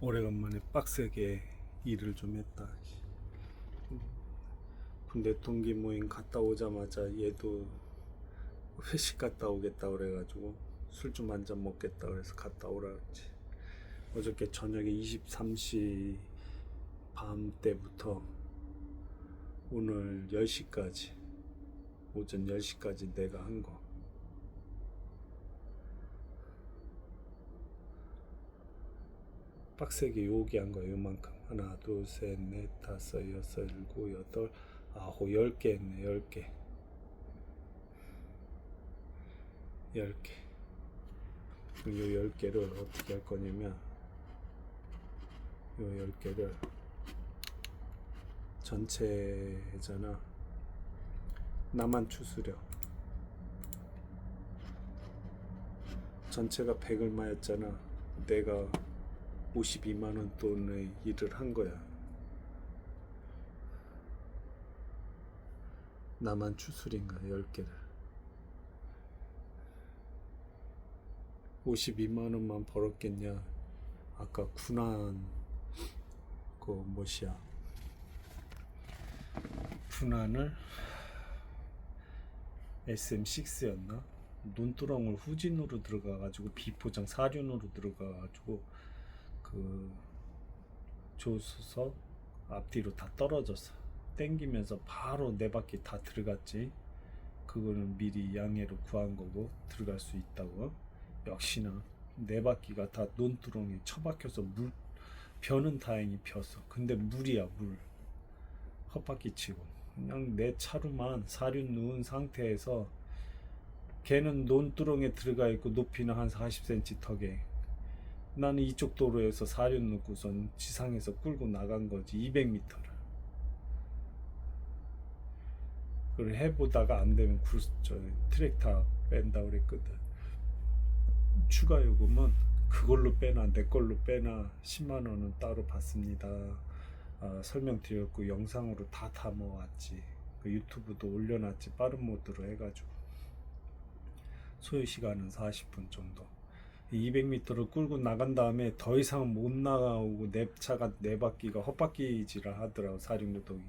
오래간만에 빡세게 일을 좀 했다. 군대 동기 모임 갔다 오자마자 얘도 회식 갔다 오겠다 그래가지고 술 좀 한 잔 먹겠다 그래서 갔다 오라 그랬지. 어저께 저녁에 23시 밤 때부터 오늘 10시까지 오전 10시까지 내가 한 거. 빡세게 요기한 거야 요만큼. 하나 둘 셋 넷 다섯 여섯 일곱 여덟 아홉 열 개 했네 열 개. 열 개. 그럼 요 열 개를 어떻게 할 거냐면 요 열 개를 전체잖아. 나만 추수려. 전체가 100 얼마였잖아. 내가 52만 원 돈의 일을 한 거야. 나만 추술인가 10개를. 52만 원만 벌었겠냐? 아까 군안 그 뭐시야? 군안을 SM6였나? 논두렁을 후진으로 들어가가지고 비포장 사륜으로 들어가가지고 그 조수석 앞뒤로 다 떨어졌어. 땡기면서 바로 네 바퀴 다 들어갔지. 그거는 미리 양해로 구한 거고 들어갈 수 있다고. 역시나 네 바퀴가 다 논두렁에 처박혀서 물 벼는 다행히 폈어. 근데 물이야 물. 헛바퀴 치고 그냥 내 차로만 사륜 누운 상태에서 걔는 논두렁에 들어가 있고 높이는 한 40cm 턱에 나는 이쪽 도로에서 사륜 놓고선 지상에서 끌고 나간 거지 200m를. 그걸 해보다가 안 되면 구, 저, 트랙터 뺀다 그랬거든. 추가 요금은 그걸로 빼나 내 걸로 빼나 10만 원은 따로 받습니다. 아, 설명드렸고 영상으로 다 담아왔지. 그 유튜브도 올려놨지 빠른 모드로 해가지고. 소요 시간은 40분 정도 200m를 끌고 나간 다음에 더 이상 못 나가고 내 차가 네 바퀴가 헛바퀴질을 하더라고 사륜노동이.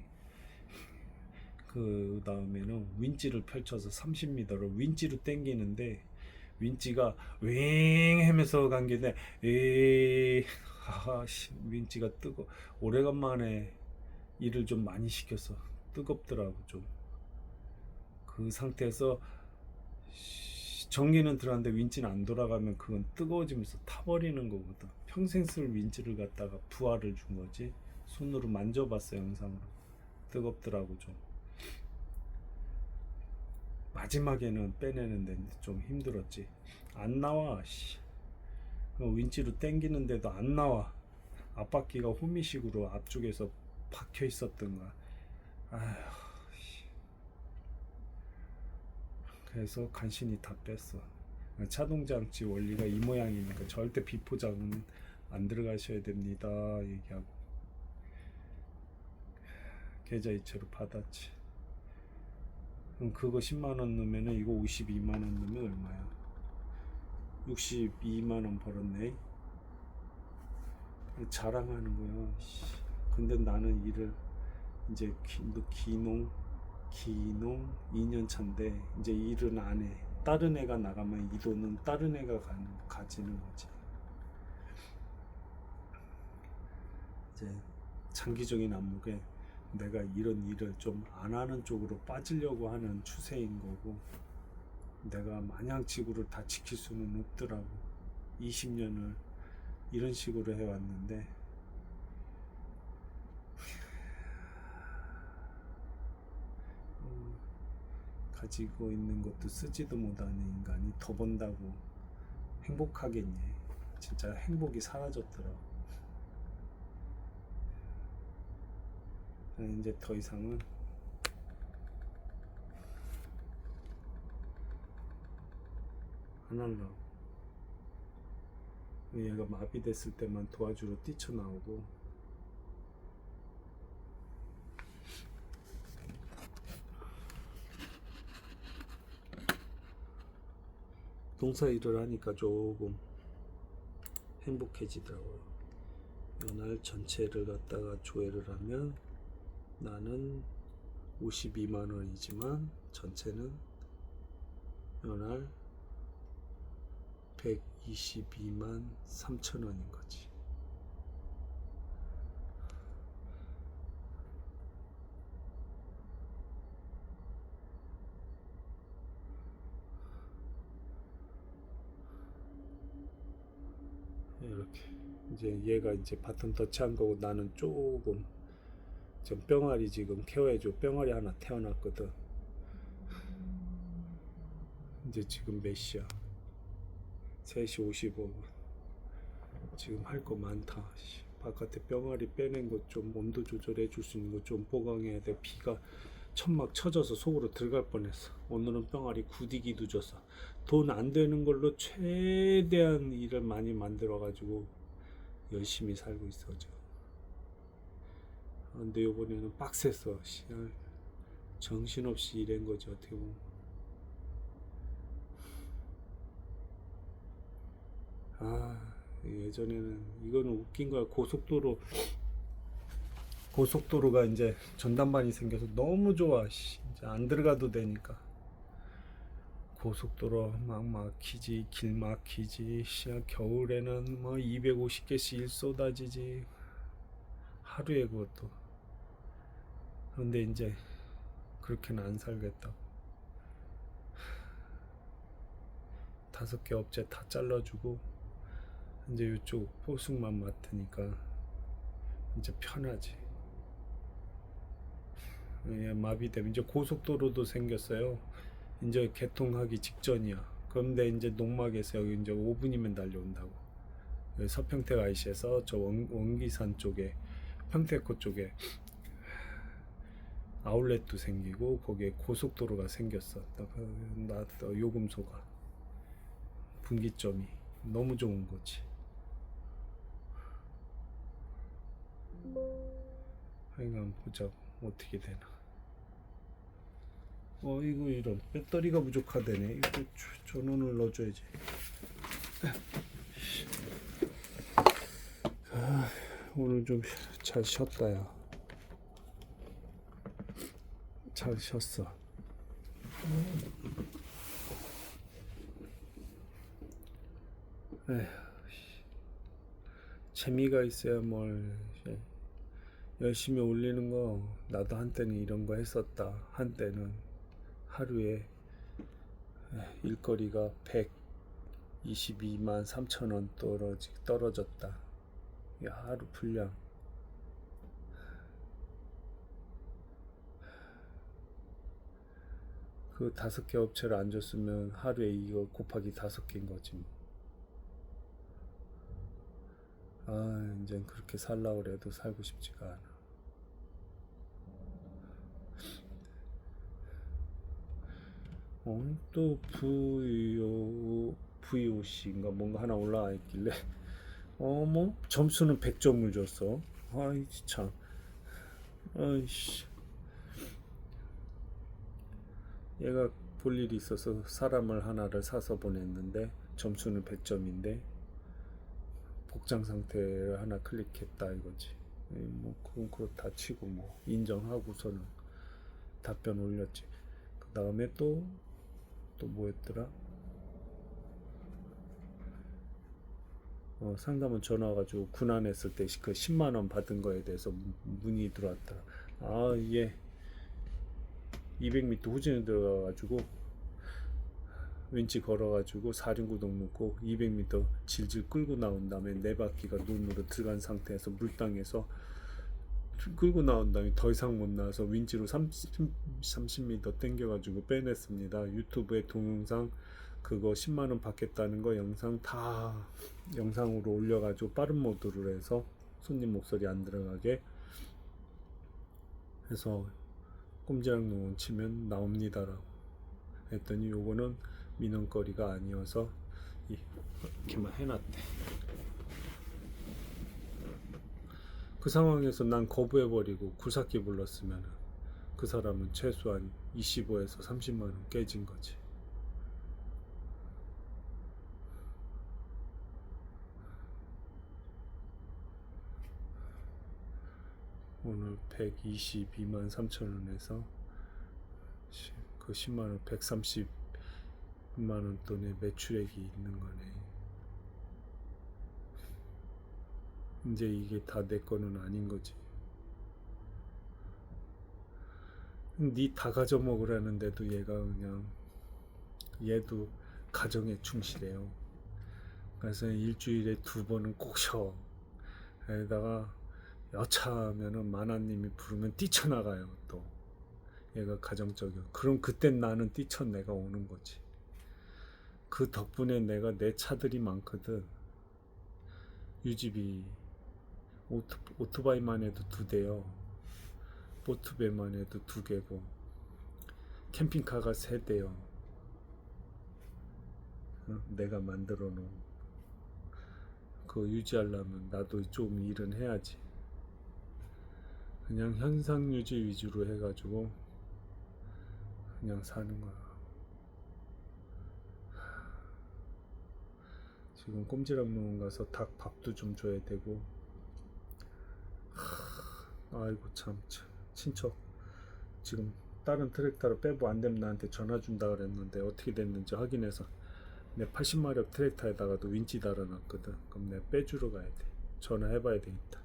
그 다음에는 윈지를 펼쳐서 30m를 윈지로 당기는데 윈지가 윙 하면서 간 게인데 에이 윈지가 뜨거 오래간만에 일을 좀 많이 시켜서 뜨겁더라고 좀. 그 상태에서 전기는 들어갔는데 윈치는 안 돌아가면 그건 뜨거워지면서 타버리는 거거든. 평생 쓸 윈치를 갖다가 부하를 준 거지. 손으로 만져봤어 영상으로. 뜨겁더라고 좀. 마지막에는 빼내는데 좀 힘들었지. 안 나와. 씨. 그 윈치로 당기는데도 안 나와. 앞바퀴가 호미식으로 앞쪽에서 박혀 있었던 거야. 아휴. 그래서 간신히 다 뺐어. 차동장치 원리가 이 모양이니까 절대 비포장은 안 들어가셔야 됩니다. 얘기하고 계좌이체로 받았지. 그럼 그거 10만 원 넣으면은 이거 52만 원 넣으면 얼마야? 62만 원 벌었네. 자랑하는 거야. 근데 나는 일을 이제 기, 기농 기농 2년 차인데 이제 일은 안 해. 다른 애가 나가면 이 돈은 다른 애가 가는, 가지는 거지. 이제 장기적인 안목에 내가 이런 일을 좀 안 하는 쪽으로 빠지려고 하는 추세인 거고 내가 마냥 지구를 다 지킬 수는 없더라고. 20년을 이런 식으로 해왔는데 가지고 있는 것도 쓰지도 못하는 인간이 더 번다고 행복하겠니? 진짜 행복이 사라졌더라고. 이제 더 이상은 안 하려고. 얘가 마비됐을 때만 도와주러 뛰쳐나오고 동사 일을 하니까 조금 행복해지더라고요. 연할 전체를 갖다가 조회를 하면 나는 52만 원이지만 전체는 연할 122만 3천 원인 거지. 이렇게. 이제 얘가 이제 바텀 터치한 거고 나는 조금 지금 뿅아리 지금 케어해줘. 뿅아리 하나 태어났거든. 이제 지금 몇 시야? 3시 55분. 지금 할 거 많다. 씨, 바깥에 뿅아리 빼낸 것좀 온도 조절해 줄 수 있는 거좀 보강해야 돼. 비가 천막 쳐져서 속으로 들어갈 뻔했어. 오늘은 뿅아리 구디기도 줬어 돈안 되는 걸로 최대한 일을 많이 만들어 가지고 열심히 살고 있어 저. 아, 근데 요번에는 씨, 아, 정신없이 일한 거지 어떻게 보면. 아 예전에는 이거는 웃긴 거야. 고속도로 고속도로가 이제 전담반이 생겨서 너무 좋아 씨. 이제 안 들어가도 되니까. 고속도로 막 막히지 길 막히지. 씨, 겨울에는 뭐 250개씩 일 쏟아지지. 하루에 그것도. 그런데 이제 그렇게는 안 살겠다고. 다섯 개 업체 다 잘라주고 이제 이쪽 포승만 맡으니까 이제 편하지. 예, 마비되면 이제 고속도로도 생겼어요 이제 개통하기 직전이야. 그런데 이제 농막에서 여기 이제 5분이면 달려온다고. 여기 서평택 IC에서 저 원, 원기산 쪽에 평택호 쪽에 아울렛도 생기고 거기에 고속도로가 생겼어. 나, 나 요금소가 분기점이 너무 좋은 거지. 하여간 보자고 어떻게 되나. 어 이거 이런. 배터리가 부족하다네. 이거 저- 전원을 넣어줘야지 아, 오늘 좀 잘 쉬었다 야잘 쉬었어. 에휴, 씨. 재미가 있어야 뭘. 예. 열심히 올리는 거 나도 한때는 이런 거 했었다. 한때는 하루에 일거리가 122만 3천 원 떨어지, 떨어졌다. 야, 하루 분량. 그 다섯 개 업체를 안 줬으면 하루에 이거 곱하기 다섯 개인 거지. 뭐. 아, 이젠 그렇게 살라고 그래도 살고 싶지가 않아. 또 VO, VOC인가? 뭔가 하나 올라와 있길래. 어뭐 점수는 100점을 줬어. 아이 참. 아이씨. 얘가 볼 일이 있어서 사람을 하나를 사서 보냈는데 점수는 100점인데 복장 상태를 하나 클릭했다 이거지. 뭐 그건 그렇다 치고 뭐 인정하고서는 답변 올렸지. 그 다음에 또 또 뭐였더라? 어, 상담원 전화 와가지고 군안했을 때 그 10만 원 받은 거에 대해서 문- 문의 들어왔더라. 아, 예. 200m 후진에 들어가가지고 왠지 걸어가지고 사륜구동 놓고 200m 질질 끌고 나온 다음에 네 바퀴가 눈으로 들어간 상태에서 물땅에서 끌고 나온 다음에 더 이상 못 나와서 윈지로 30, 30m 땡겨가지고 빼냈습니다. 유튜브에 동영상 그거 10만원 받겠다는 거 영상 다 영상으로 올려가지고 빠른 모드로 해서 손님 목소리 안 들어가게 해서 꼼지락 농원 치면 나옵니다라고 했더니 요거는 민원거리가 아니어서 이- 이렇게만 해놨대. 그 상황에서 난 거부해버리고 굴삭기 불렀으면 그 사람은 최소한 25에서 30만 원 깨진 거지. 오늘 122만 3천 원에서 시- 그 10만 원 130만 원 돈의 매출액이 있는 거네. 이제 이게 다 내 거는 아닌 거지. 니다 가져 먹으라는데도 얘가 그냥 얘도 가정에 충실해요. 그래서 일주일에 두 번은 꼭 쉬어. 에다가 여차하면은 마나님이 부르면 뛰쳐나가요 또. 얘가 가정적이야. 그럼 그땐 나는 뛰쳐 내가 오는 거지. 그 덕분에 내가 내 차들이 많거든. 유집이 오토, 오토바이만 해도 두 대요. 보트배만 해도 두 개고 캠핑카가 세 대요. 어? 내가 만들어 놓은 그거 유지하려면 나도 좀 일은 해야지. 그냥 현상 유지 위주로 해가지고 그냥 사는 거야. 지금 꼼지락 농원 가서 닭 밥도 좀 줘야 되고. 하, 아이고 참, 참 친척 지금 다른 트랙터로 빼고 안 되면 나한테 전화 준다 그랬는데 어떻게 됐는지 확인해서 내 80마력 트랙터에다가도 윈치 달아놨거든. 그럼 내가 빼주러 가야 돼. 전화해봐야 되겠다.